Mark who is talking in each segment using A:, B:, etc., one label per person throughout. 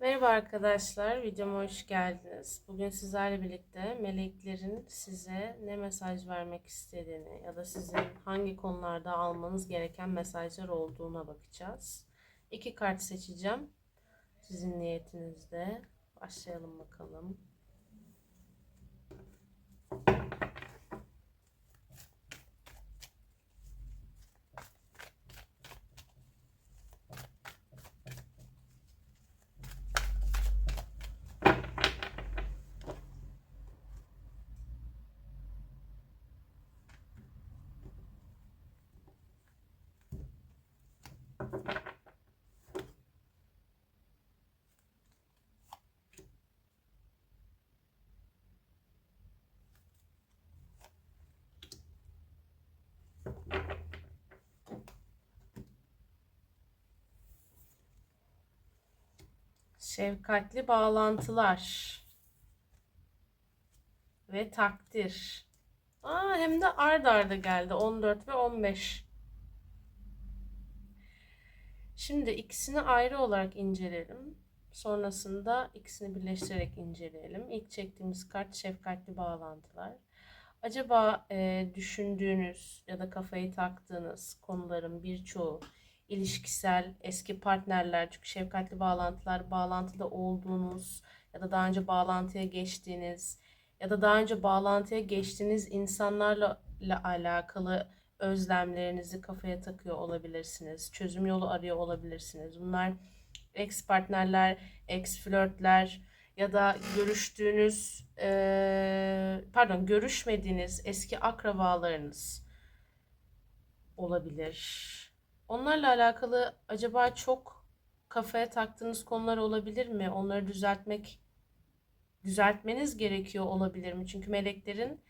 A: Merhaba arkadaşlar, videoma hoş geldiniz. Bugün sizlerle birlikte meleklerin size ne mesaj vermek istediğini ya da sizin hangi konularda almanız gereken mesajlar olduğuna bakacağız. İki kart seçeceğim. Sizin niyetinizde. Başlayalım bakalım. Şefkatli bağlantılar ve takdir. Aa, hem de ard arda geldi 14 ve 15. Şimdi ikisini ayrı olarak inceleyelim. Sonrasında ikisini birleştirerek inceleyelim. İlk çektiğimiz kart şefkatli bağlantılar. Acaba e, düşündüğünüz ya da kafayı taktığınız konuların birçoğu ilişkisel, eski partnerler, çünkü şefkatli bağlantılar, bağlantıda olduğunuz ya da daha önce bağlantıya geçtiğiniz ya da daha önce bağlantıya geçtiğiniz insanlarla ile alakalı özlemlerinizi kafaya takıyor olabilirsiniz. Çözüm yolu arıyor olabilirsiniz. Bunlar ex partnerler, ex flörtler ya da görüştüğünüz eee, pardon görüşmediğiniz eski akrabalarınız olabilir. Onlarla alakalı acaba çok kafaya taktığınız konular olabilir mi? Onları düzeltmek düzeltmeniz gerekiyor olabilir mi? Çünkü meleklerin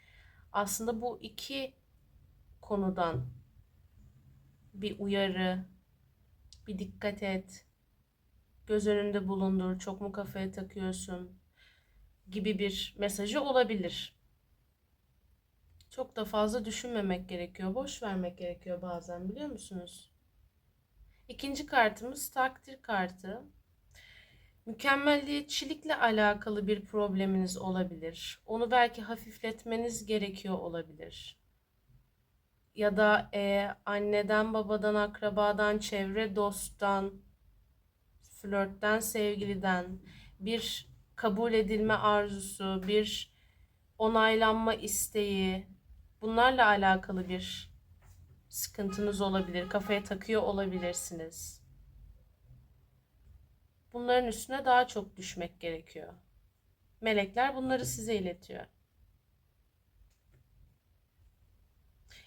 A: aslında bu iki konudan bir uyarı, bir dikkat et, göz önünde bulundur, çok mu kafaya takıyorsun gibi bir mesajı olabilir. Çok da fazla düşünmemek gerekiyor, boş vermek gerekiyor bazen biliyor musunuz? İkinci kartımız takdir kartı. Mükemmelliyetçilikle alakalı bir probleminiz olabilir. Onu belki hafifletmeniz gerekiyor olabilir. Ya da e, anneden, babadan, akrabadan, çevre dosttan, flörtten, sevgiliden bir kabul edilme arzusu, bir onaylanma isteği, bunlarla alakalı bir sıkıntınız olabilir. Kafaya takıyor olabilirsiniz. Bunların üstüne daha çok düşmek gerekiyor. Melekler bunları size iletiyor.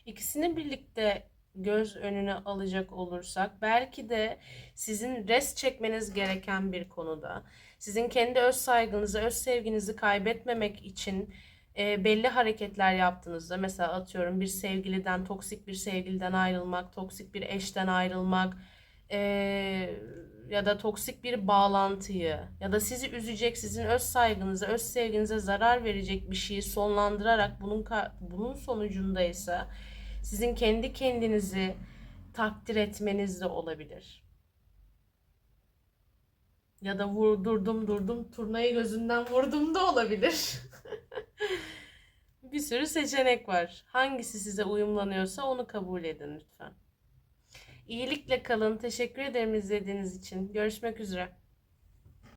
A: İkisini birlikte göz önüne alacak olursak belki de sizin res çekmeniz gereken bir konuda, sizin kendi öz saygınızı, öz sevginizi kaybetmemek için e, belli hareketler yaptığınızda mesela atıyorum bir sevgiliden, toksik bir sevgiliden ayrılmak, toksik bir eşten ayrılmak e, ya da toksik bir bağlantıyı ya da sizi üzecek, sizin öz saygınıza, öz sevginize zarar verecek bir şeyi sonlandırarak bunun bunun sonucunda ise sizin kendi kendinizi takdir etmeniz de olabilir. Ya da vurdurdum durdum turnayı gözünden vurdum da olabilir. bir sürü seçenek var. Hangisi size uyumlanıyorsa onu kabul edin lütfen. İyilikle kalın. Teşekkür ederim izlediğiniz için. Görüşmek üzere.